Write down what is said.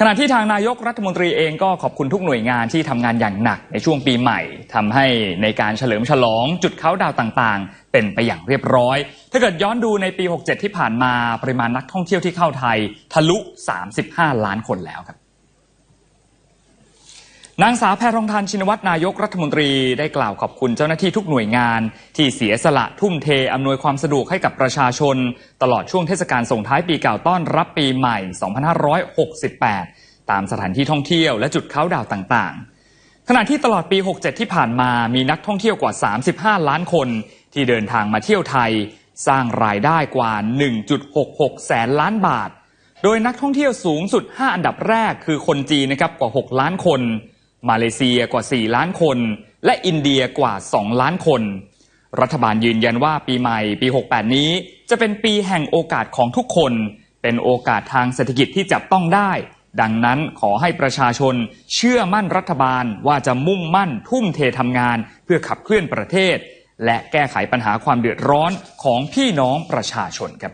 ขณะที่ทางนายกรัฐมนตรีเองก็ขอบคุณทุกหน่วยงานที่ทำงานอย่างหนักในช่วงปีใหม่ทำให้ในการเฉลิมฉลองจุดเขาดาวต่างๆ เป็นไปอย่างเรียบร้อย ถ้าเกิดย้อนดูในปี 67 ที่ผ่านมาปริมาณนักท่องเที่ยวที่เข้าไทย ทะลุ 35 ล้านคนแล้วครับ นางสาวแพทองทานชินวัตรนายกรัฐมนตรีได้กล่าวขอบคุณเจ้าหน้าที่ทุกหน่วยงาน ที่เสียสละทุ่มเทอำนวยความสะดวกให้กับประชาชน ตลอดช่วงเทศกาลส่งท้ายปีเก่าต้อนรับปีใหม่ 2568 ตามสถานที่ท่องเที่ยวและจุดเขาดาวต่างๆ ขณะที่ตลอดปี 67 ที่ผ่านมามีนักท่องเที่ยวกว่า 35 ล้านคน ที่เดินทางมาเที่ยวไทย สร้างรายได้กว่า 1.66 แสนล้านบาท โดยนักท่องเที่ยวสูงสุด 5 อันดับแรกคือคนจีนนะครับกว่า 6 ล้านคน มาเลเซียกว่า 4 ล้านคน และอินเดียกว่า 2 ล้านคน รัฐบาลยืนยันว่าปีใหม่ปี 68 นี้ จะเป็นปีแห่งโอกาสของทุกคน เป็นโอกาสทางเศรษฐกิจที่จับต้องได้ ดังนั้นขอให้ประชาชนเชื่อมั่นรัฐบาลว่าจะมุ่งมั่นทุ่มเททำงาน เพื่อขับเคลื่อนประเทศ และแก้ไขปัญหาความเดือดร้อนของพี่น้องประชาชนครับ